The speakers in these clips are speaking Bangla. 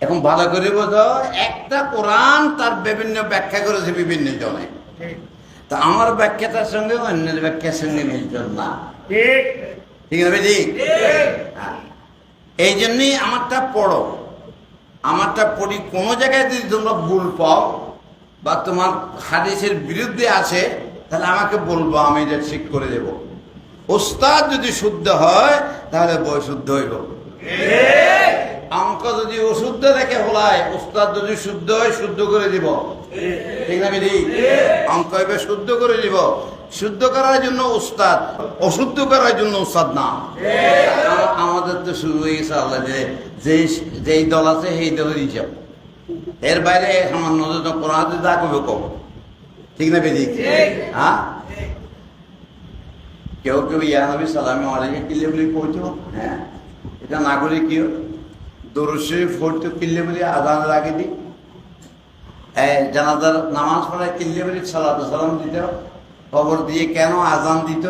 এখন ভালো করে বোঝো একটা কোরআন তার বিভিন্ন ব্যাখ্যা করেছে বিভিন্ন জনে। তা আমার ব্যাখ্যাটার সঙ্গে অন্যের ব্যাখ্যার সঙ্গে মিলছিল না। ঠিক। ঠিক আছে ঠিক। হ্যাঁ। এই জন্যই আমারটা পড়ো। আমারটা পড়ি কোনো জায়গায় যদি তোমরা ভুল পাও বা তোমার হাদিসের বিরুদ্ধে আছে তাহলে আমাকে বলব আমি এটা ঠিক করে দেব। ওস্তাদ যদি শুদ্ধ হয় তাহলে বই শুদ্ধ হইব। অঙ্ক যদি অশুদ্ধ রেখে হলায় উস্তাদ যদি শুদ্ধ হয়, শুদ্ধ করে দিব। ঠিক না বিধি? অঙ্ক হইবে শুদ্ধ করে দিব। শুদ্ধ করার জন্য উস্তাদ অশুদ্ধ করার জন্য উস্তাদ না। আমাদের তো শুরু হয়ে গেছে আল্লাহ যে যেই- দল আছে, সেই দলের হিসাব। এর বাইরে সামান্য কোরআন হাতে যা কব ঠিক না বেদি হ্যাঁ? কেউ কেউ ইয়া নবী সালামে আলাইকে কিল্লে বলে পড়তো হ্যাঁ? এটা না করে কি দরশে পড়তো কিল্লে বলে আদান লাগে দি। এই জানাজার নামাজ পড়ায় কিল্লে বলে সালাত সালাম দিত। খবর দিয়ে কেন আজান দিত?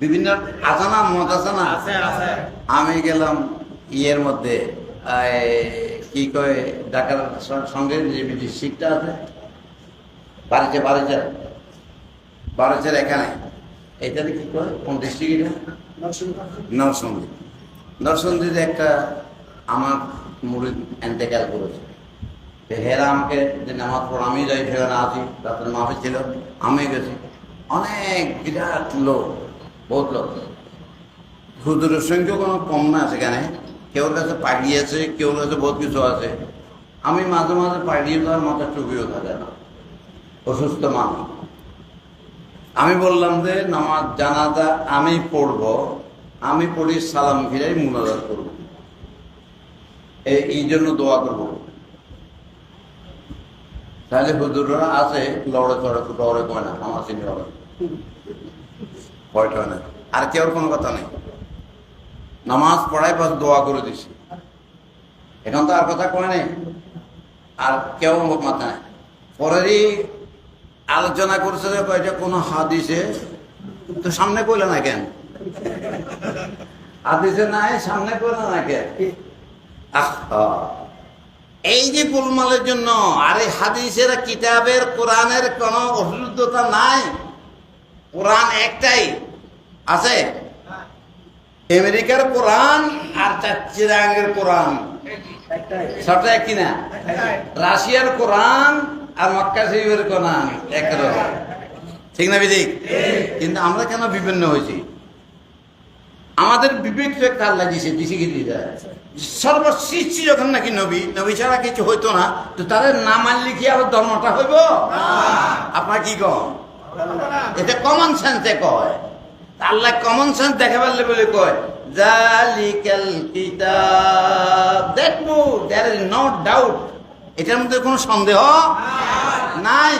বিভিন্ন আজানা মত আছে না আমি গেলাম ইয়ের মধ্যে কি কয় ঢাকার সঙ্গে যে ডিস্ট্রিক্টটা আছে। বারিচা বারিচার বারিচার এখানে। এটাতে কি কয়? কোন ডিস্ট্রিক্ট এটা নরসন্দী নরসন্দীতে একটা আমার মুড়ি এন্তেকাল করেছে। হেরা আমাকে যে নামাজ পড় আমি যাই সেখানে আছি রাতের মাফে ছিল আমি গেছি। অনেক বিরাট লোক, বহুত লোক। হুজুরের সংখ্যা কোনো কম না সেখানে। কেউর কাছে পাগি আছে, কেউর কাছে বহুত কিছু আছে। আমি মাঝে মাঝে পাগিয়ে দেওয়ার মাথার টুপিও থাকে না। অসুস্থ মানুষ। আমি বললাম যে, নামাজ জানাজা আমি পড়ব, আমি পড়ি সালাম ফিরাই মুনাজাত করব। এই জন্য দোয়া করব। তাহলে হুজুররা আছে, লড়ে চড়ে, লড়ে কয় না, আমার চিনি লড়ে। ভয় না। আর কেউ কোনো কথা নেই। নামাজ পড়াই বাস দোয়া করে দিছি। এখন তো আর কথা কয় নেই। আর কেউ মাথা নেই। পরেরই আলোচনা করছে যে কয়টা, কোনো হাদিসে তো সামনে কইলে না কেন? হাদিসে নাই, সামনে কইলে না কেন? আহা। এই যে গোলমালের জন্য আরে হাদিসের কিতাবের কোরআনের কোনো অশুদ্ধতা নাই। কোরআন একটাই। আছে? আমেরিকার কোরআন আর চিরাঙ্গের কোরআন। সবটা এক কিনা রাশিয়ার কোরআন আর মক্কা শরীফের কোরআন একরকম ঠিক না বিদিক কিন্তু আমরা কেন বিভিন্ন হয়েছি? আমাদের বিবেক একটা আল্লাহ দিছে দিছে কি সর্বসৃষ্টি যখন নাকি নবী নবী ছাড়া কিছু হইতো না, তো তাদের নাম আনলে কি আবার ধর্মটা হইব? আপনার কি কম এটা কমন সেন্সে কয়। আল্লাহ কমন সেন্স দেখা পারলে বলে কয়, জালিকাল কিতাব। দেখব দেয়ার ইজ নো ডাউট এটার মধ্যে কোনো সন্দেহ নাই?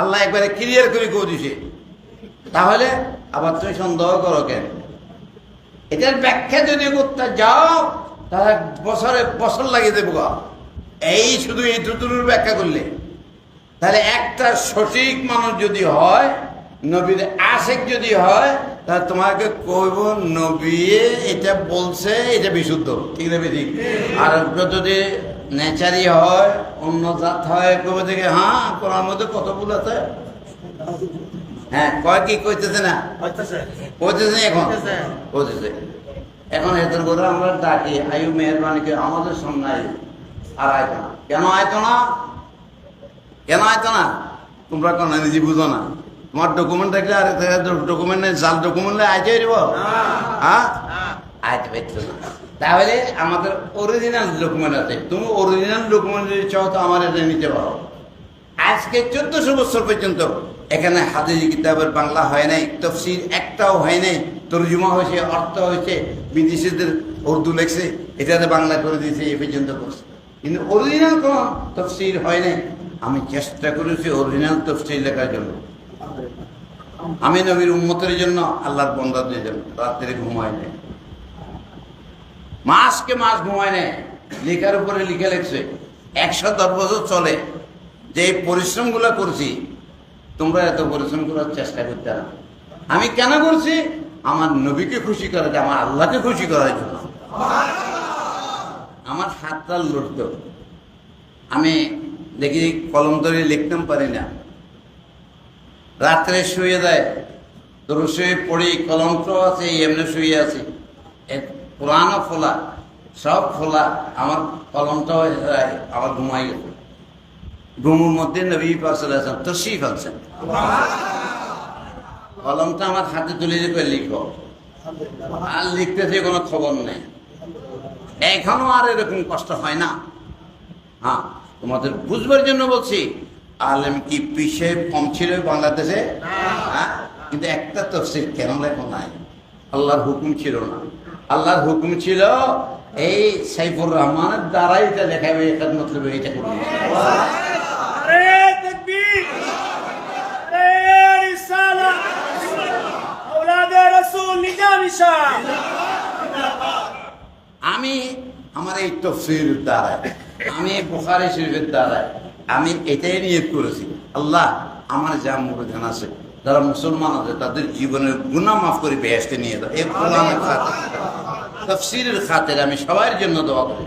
আল্লাহ একবারে ক্লিয়ার করে করে দিছে। তাহলে আবার তুমি সন্দেহ করো কেন? এটার ব্যাখ্যা যদি করতে যাও, তাহলে বছরে বছর লাগিয়ে দেবো। এই শুধু এই দুটোর ব্যাখ্যা করলে। তাহলে একটা সঠিক মানুষ যদি হয়, নবীর আশেক যদি হয়, তাহলে তোমাকে কইব, নবী, এটা বলছে, এটা বিশুদ্ধ। ঠিক না ঠিক আর যদি নেচারি হয়, অন্য জাত হয় কবে থেকে হ্যাঁ কোরআন মধ্যে কত ভুল আছে? হ্যাঁ কয় কি কইতেছে না? কইতেছে। এখন? কইতেছে। কইতেছে। এখন এদের কথা আমরা ডাকি আয়ু আমাদের সামনে আয়ু আর আয়তো না। কেন আয়তো না? কেন আয়তো না? তোমরা কেন নিজে বুঝো না? তোমার ডকুমেন্ট থাকলে আর ডকুমেন্ট নেই জাল ডকুমেন্ট আইতে দিব হ্যাঁ? আইতে পারতো না। তাহলে আমাদের অরিজিনাল ডকুমেন্ট আছে। তুমি অরিজিনাল ডকুমেন্ট যদি চাও তো আমার এটা নিতে পারো। আজকে চোদ্দশো বছর পর্যন্ত এখানে হাদিস কিতাবের বাংলা হয় নাই, তফসির একটাও হয় নাই, তর্জুমা হয়েছে, অর্থ হয়েছে, বিদেশিদের উর্দু লেখছে, এটাতে বাংলা করে দিয়েছে এই পর্যন্ত করছে কিন্তু অরিজিনাল কোন তফসির হয় নাই। আমি চেষ্টা করেছি অরিজিনাল তফসির লেখার জন্য। আমি নবীর উন্মতের জন্য আল্লাহর বন্দাদের জন্য, রাত্রে ঘুমাই নেই। মাসকে মাস ঘুমায় নেয় লেখার উপরে লিখে লেখছে, একশো দশ বছর চলে, যে পরিশ্রমগুলো করছি তোমরা এত পরিশ্রম করার চেষ্টা করতে না। আমি কেন করছি? আমার নবীকে খুশি জন্য, আমার আল্লাহকে খুশি করার জন্য। আমার হাতটা লড়তো। আমি দেখি কলম ধরে লিখতেও পারি না। রাত্রে শুয়ে দেয় তো শুয়ে পড়ি কলম তো আছে এমনি শুয়ে আছি। পুরানো খোলা সব খোলা। আমার কলমটাও আমার ঘুমাই গেছে। ঘুমের মধ্যে নবী পাশে আছেন তশিফ আছেন কলমটা আমার হাতে তুলে দিয়ে লিখো? আর লিখতে লিখতেছে কোনো খবর নেই। এখনও আর এরকম কষ্ট হয় না। হ্যাঁ তোমাদের বুঝবার জন্য বলছি, আলেম কি পিছে কম ছিল বাংলাদেশে? হ্যাঁ কিন্তু একটা তফসিল কেন লেখো নাই? আল্লাহর হুকুম ছিল না। আল্লাহর হুকুম ছিল, এই সাইফুর রহমানের দ্বারাই এটা লেখা হবে এটা মতলব এটা করবে। আমি আমার এই তফসির দ্বারায় আমি বুখারি শরীফের দ্বারায় আমি এটাই নিয়োগ করেছি। আল্লাহ আমার যা মুরগান আছে যারা মুসলমান আছে তাদের জীবনের গুণা মাফ করে বেহেস্তে নিয়ে দাও এই কোরআনের খাতে তফসিরের খাতের আমি সবার জন্য দোয়া করি।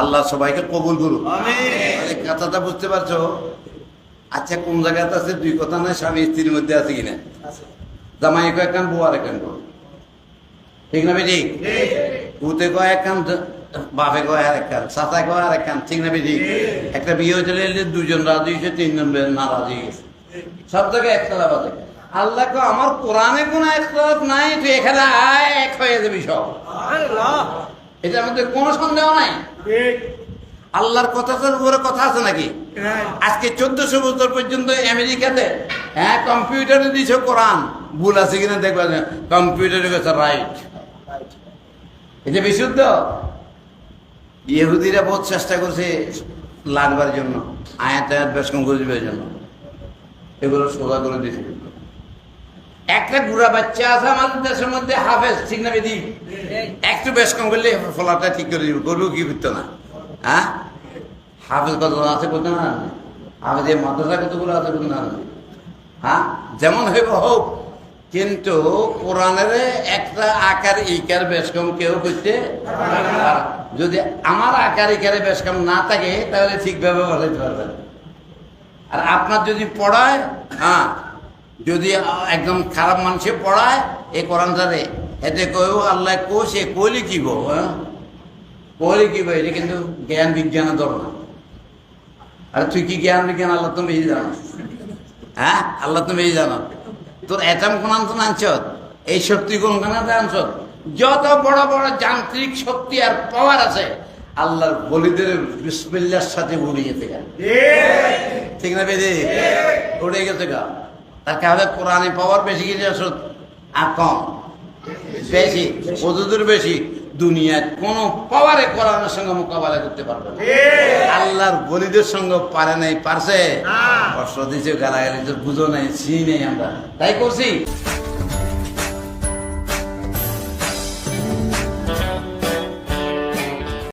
আল্লাহ সবাইকে কবুল করুক। কথাটা বুঝতে পারছ? আচ্ছা কোন জায়গাতে আছে? দুই কথা নয় স্বামী স্ত্রীর মধ্যে আছে কিনা? জামাই কয় কান বুয়ার কান ঠিক না বেটি? পুতে কয় এক কান বাপে কয় আর এক কান চাচা কয় আর এক কান ঠিক না বেটি? একটা বিয়ে হয়েছিল দুজন রাজি হয়েছে তিনজন না রাজি গেছে সব জায়গায় একতলা বাজে। আল্লাহ কয় আমার কোরআনে কোনো একতলাপ নাই তুই এখানে আয় এক হয়ে যাবি সব। এটার মধ্যে কোনো সন্দেহ নাই? আল্লাহর কথাটার উপরে কথা আছে নাকি? আজকে চোদ্দশো বছর পর্যন্ত আমেরিকাতে হ্যাঁ কম্পিউটারে দিয়েছে কোরআন। ভুল আছে কিনা দেখবা কম্পিউটারে গেছে রাইট এটা বিশুদ্ধ? ইহুদিরা বহুত চেষ্টা করছে লাগবার জন্য, আয়াত আয়াত বেশ কম করে দিবার জন্য। এগুলো সোজা করে দিয়েছে একটা গুড়া বাচ্চা আছে আমাদের দেশের মধ্যে, হাফেজ, ঠিক না বেদি? একটু বেশ কম করলে ফলাটা ঠিক করে দিব করব কি করতো না? হ্যাঁ? হাফেজ কত আছে কত না? হাফেজ এই মাদ্রাসা কতগুলো আছে কত না? হ্যাঁ? যেমন হইব হোক কিন্তু কোরআনের একটা আকার, ইকার বেশ কম কেউ করতে যদি আমার আকার, ইকারে বেশ কম না থাকে, তাহলে ঠিকভাবে বলাইতে পারবেন আর আপনার যদি পড়ায় হ্যাঁ যদি একদম খারাপ মানুষে পড়ায় এই কোরআনটারে এতে কেউ আল্লাহ কো সে কইলে কি গো কইলে কি গো এটা কিন্তু জ্ঞান বিজ্ঞানের ধর না আর তুই কি জ্ঞান বিজ্ঞান, আল্লাহ তুমি জানো। হ্যাঁ? আল্লাহ তুমি জানো। তোর এটাম কোন আনতো আনছ? এই শক্তি কোন কানাতে আনছ যত বড় বড় যান্ত্রিক শক্তি আর পাওয়ার আছে, আল্লাহর বলিদের বিসমিল্লার সাথে উড়ে গেছে গেল। ঠিক না বেদি? উড়ে গেছে গা। তার কাছে কোরআনে পাওয়ার বেশি গেছে আর কম। বেশি বেশি। দুনিয়ার কোন পাওয়ারে কোরআনের সঙ্গে মোকাবেলা করতে পারবে না। আল্লাহর বলিদের সঙ্গে পারে নাই পারছে? কষ্ট দিয়েছে গালাগালি বুঝো নাই ছি নেই আমরা। তাই করছি?